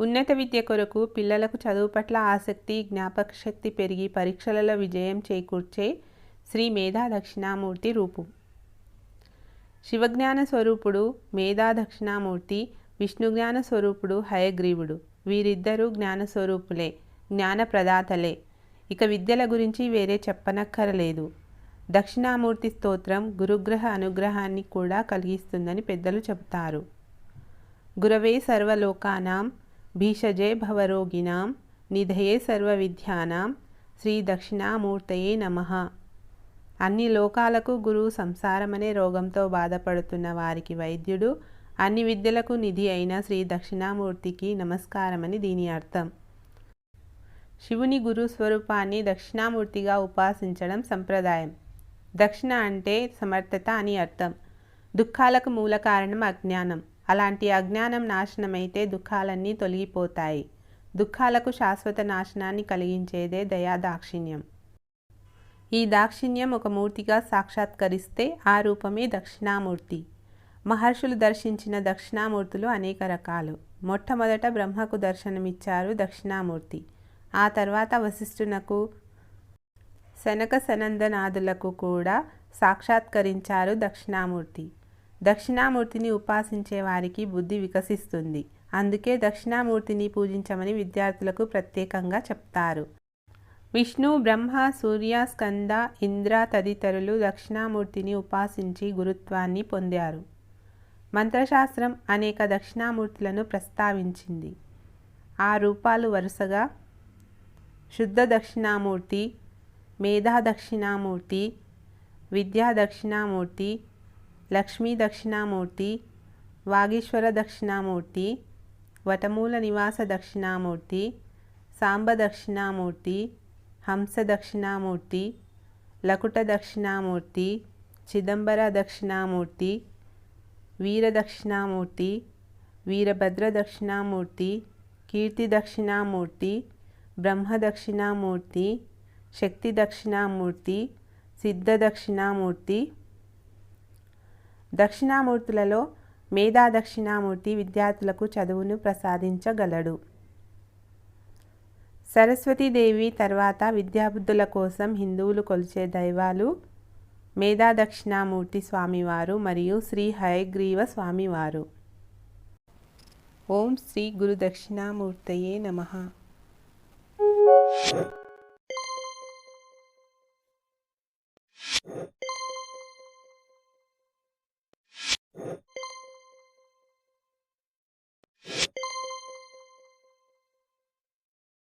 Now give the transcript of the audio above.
ఉన్నత విద్య కొరకు పిల్లలకు చదువు పట్ల ఆసక్తి జ్ఞాపక శక్తి పెరిగి పరీక్షలలో విజయం చేకూర్చే శ్రీ మేధా దక్షిణామూర్తి రూపు. శివజ్ఞాన స్వరూపుడు మేధా దక్షిణామూర్తి విష్ణుజ్ఞాన స్వరూపుడు హయగ్రీవుడు. వీరిద్దరూ జ్ఞాన స్వరూపులే జ్ఞాన ప్రదాతలే. ఇక విద్యల గురించి వేరే చెప్పనక్కరలేదు. దక్షిణామూర్తి స్తోత్రం గురుగ్రహ అనుగ్రహాన్ని కూడా కలిగిస్తుందని పెద్దలు చెబుతారు. గురవే సర్వలోకానాం భీషజే భవరోగిణాం నిధయే సర్వవిద్యానాం శ్రీ దక్షిణామూర్తయే నమ అన్ని లోకాలకు గురువు సంసారమనే రోగంతో బాధపడుతున్న వారికి వైద్యుడు అన్ని విద్యలకు నిధి అయిన శ్రీ దక్షిణామూర్తికి నమస్కారమని దీని అర్థం. శివుని గురు స్వరూపాన్ని దక్షిణామూర్తిగా ఉపాసించడం సంప్రదాయం. దక్షిణ అంటే సమర్థత అని అర్థం. దుఃఖాలకు మూల కారణం అజ్ఞానం. అలాంటి అజ్ఞానం నాశనమైతే దుఃఖాలన్నీ తొలగిపోతాయి. దుఃఖాలకు శాశ్వత నాశనాన్ని కలిగించేదే దయా దాక్షిణ్యం ఈ దాక్షిణ్యం ఒక మూర్తిగా సాక్షాత్కరిస్తే ఆ రూపమే దక్షిణామూర్తి. మహర్షులు దర్శించిన దక్షిణామూర్తులు అనేక రకాలు. మొట్టమొదట బ్రహ్మకు దర్శనమిచ్చారు దక్షిణామూర్తి. ఆ తర్వాత వశిష్ఠునకు శనక సనందనాథులకు కూడా సాక్షాత్కరించారు దక్షిణామూర్తి. దక్షిణామూర్తిని ఉపాసించే వారికి బుద్ధి వికసిస్తుంది. అందుకే దక్షిణామూర్తిని పూజించమని విద్యార్థులకు ప్రత్యేకంగా చెప్తారు. విష్ణు బ్రహ్మ సూర్య స్కంద ఇంద్ర తదితరులు దక్షిణామూర్తిని ఉపాసించి గురుత్వాన్ని పొందారు. మంత్రశాస్త్రం అనేక దక్షిణామూర్తులను ప్రస్తావించింది. ఆ రూపాలు వరుసగా శుద్ధ దక్షిణామూర్తి మేధా దక్షిణామూర్తి విద్యా దక్షిణామూర్తి లక్ష్మీ దక్షిణామూర్తి వాగీశ్వర దక్షిణామూర్తి వటమూల నివాస దక్షిణామూర్తి సాంబ దక్షిణామూర్తి హంస దక్షిణామూర్తి లకుట దక్షిణామూర్తి చిదంబర దక్షిణామూర్తి వీర దక్షిణామూర్తి వీరభద్ర దక్షిణామూర్తి కీర్తి దక్షిణామూర్తి బ్రహ్మ దక్షిణామూర్తి శక్తి దక్షిణామూర్తి సిద్ధ దక్షిణామూర్తి దక్షిణామూర్తులలో మేధా దక్షిణామూర్తి విద్యార్థులకు చదువును ప్రసాదించగలడు. సరస్వతీదేవి తర్వాత విద్యాబుద్ధుల కోసం హిందువులు కొలిచే దైవాలు మేధా దక్షిణామూర్తి స్వామివారు మరియు శ్రీ హయగ్రీవ స్వామివారు. ఓం శ్రీ గురు దక్షిణామూర్తయే నమః.